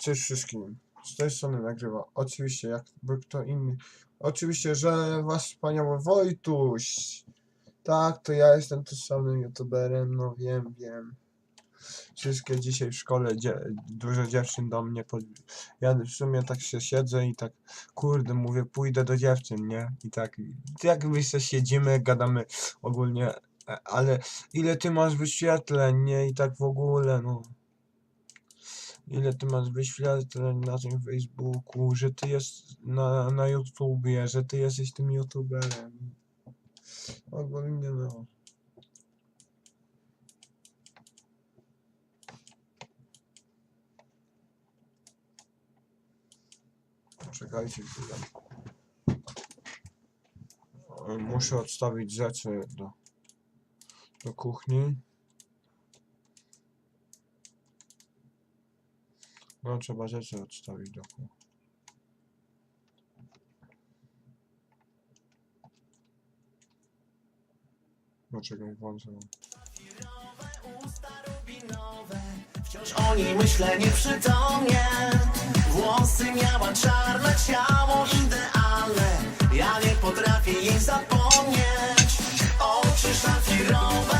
Cześć wszystkim. Z tej strony nagrywa. Oczywiście, jakby kto inny. Oczywiście, że wasz wspaniały Wojtuś. Tak, to ja jestem też samym youtuberem, no wiem, wiem. Wszystkie dzisiaj w szkole dzie dużo dziewczyn do mnie pod... Ja w sumie tak się siedzę i tak, kurde, mówię, pójdę do dziewczyn, nie? I tak, jak my się siedzimy, gadamy ogólnie, ale ile ty masz wyświetleń, nie? I tak w ogóle, no. Ile ty masz wyświetleń na tym Facebooku, że ty jest na, na YouTubie, że ty jesteś tym YouTuberem. Ogólnie no. Czekajcie chwilę. E, Muszę odstawić rzeczy do, do kuchni. No trzeba rzeczy odstawić do kuchni. Czekaj, włączę. Wciąż o niej myślę nieprzytomnie Włosy miała czarne, ciało idealne Ja nie potrafię jej zapomnieć Oczy szafirowe,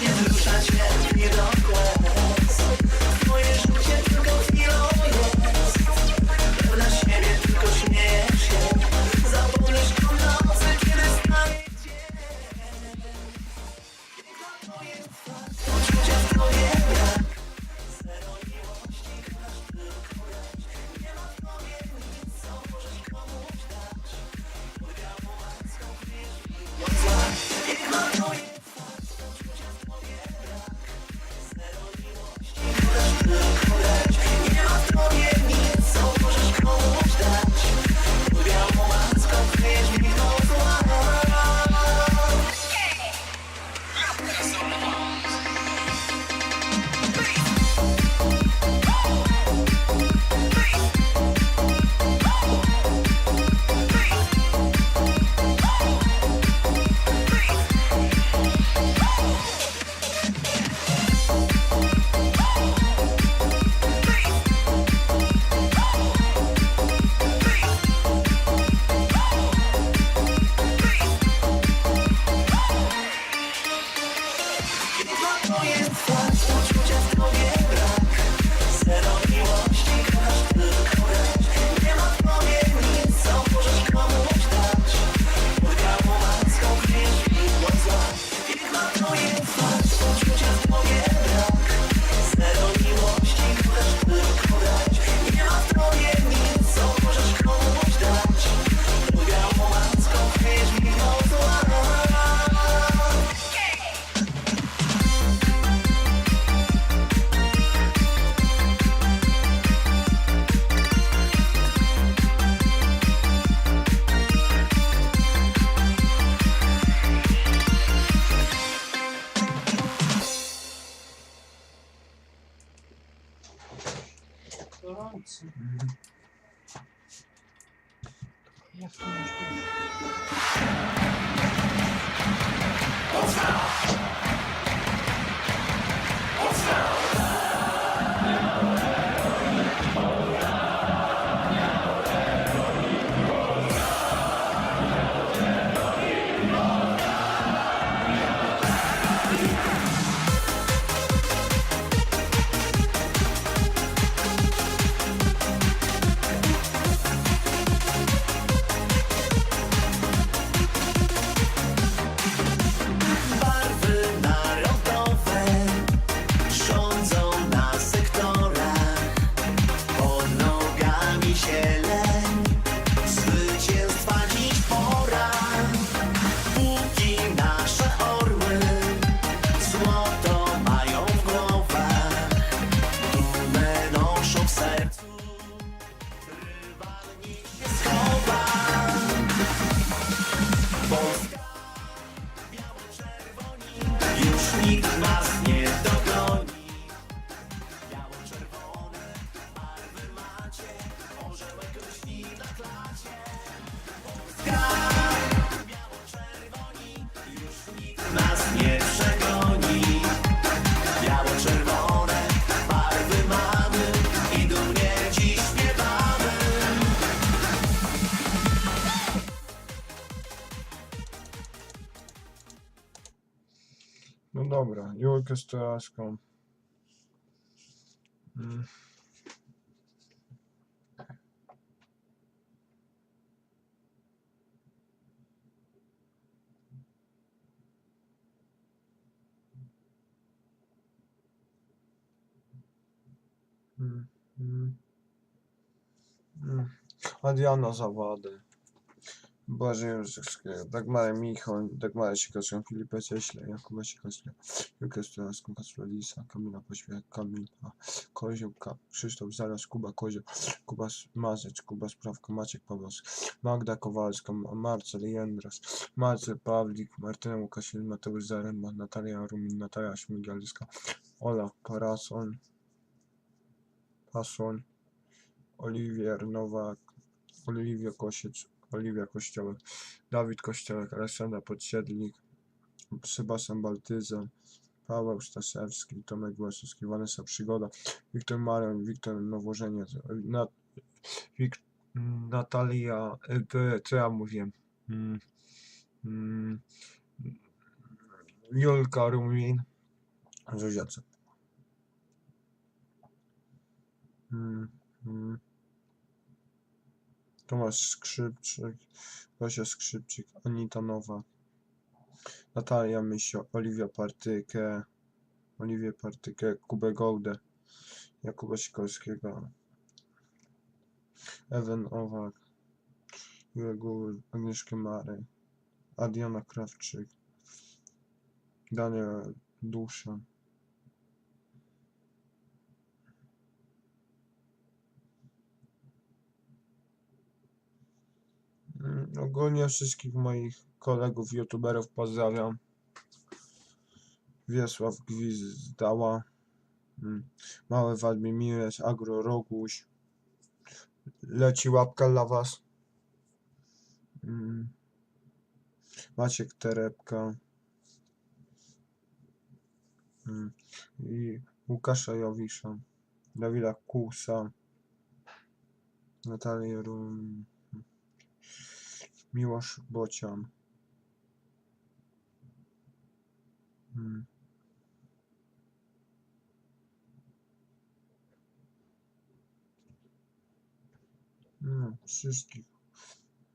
Nie wzruszać mnie, nie dookoła No dobra, Julkę Stolaską. Mm. Mm, mm. Mm. Adriana Zawady. Boże Józefskiego, Dagmarę Michon, Dagmarę Sikowską, Filipę Cieśle, Jakuba Sikowskiego, Julkę Stolaską, Kacpra Lisa, Kamila Pośpiech, Kamila Kozioł, Ka- Krzysztof Zaraz, Kuba Kozioł, Kuba Mazecz, Kuba Sprawka, Maciek Pawłowski, Magda Kowalska, Ma- Marcel Jędras, Marcel Pawlik, Martyna Łukasiewicz, Mateusz Zaręba, Natalia Rumin, Natalia Śmigielska, Ola Parason, Pasoń, Oliwier Nowak, Oliwia Kosiec, Oliwia Kościołek, Dawid Kościołek, Aleksandra Podsiedlik, Sebastian Baltyza, Paweł Stasewski, Tomek Głosowski, Vanessa Przygoda, Wiktor Marion, Wiktor Nowożeniec, Nat, Wik, Natalia, e, to- co ja mówię? Mm, mm, Julka Rumin, Zuzia Cep. Mm, mm. Tomasz Skrzypczyk, Gosia Skrzypczyk, Anita Nowak, Natalia Mysio, Oliwia Partykę, Oliwię Partykę, Kubę Gołdę, Jakuba Sikorskiego, Ewen Owak, Julę Gór, Agnieszkę Mary, Adriana Krawczyk, Daniel Dusza, Mm, Ogólnie wszystkich moich kolegów, youtuberów pozdrawiam. Wiesław Gwizdała, mm, Mały Wadmimires, Agro Roguś. Leci łapka dla was. Mm, Maciek Terebka. Mm, I Łukasza Jowisza. Dawida Kusa. Natalię Rum. Bocian. Mm. No, wszystkich.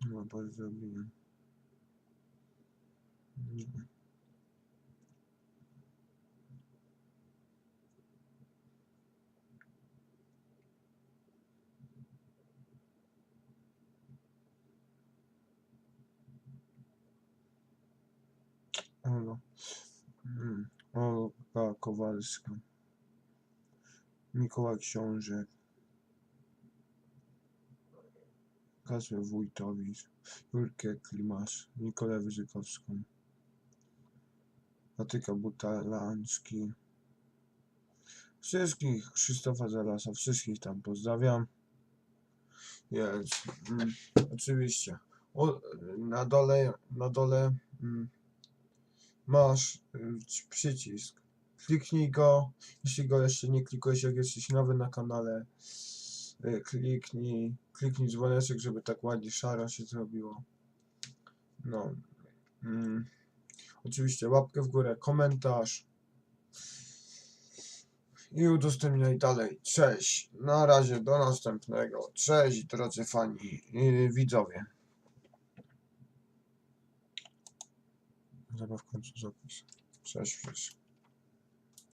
No, bardzo lubię. Ola. Mm. Olga Kowalska. Mikołaj Książek. Kazę Wójtowicz. Jurkę Klimasz. Nikolę Wyżykowską. Patyka Butalański. Wszystkich, Krzysztofa Zalasa, wszystkich tam pozdrawiam. Jest. Mm, oczywiście. O, na dole, na dole mm, masz y, przycisk. Kliknij go. Jeśli go jeszcze nie klikłeś, jak jesteś nowy na kanale, y, kliknij, kliknij dzwoneczek, żeby tak ładnie szaro się zrobiło. No. Mm. Oczywiście łapkę w górę, komentarz i udostępniaj dalej. Cześć. Na razie, do następnego. Cześć, drodzy fani i widzowie. Zabaw w końcu zapis. Cześć wszystkim.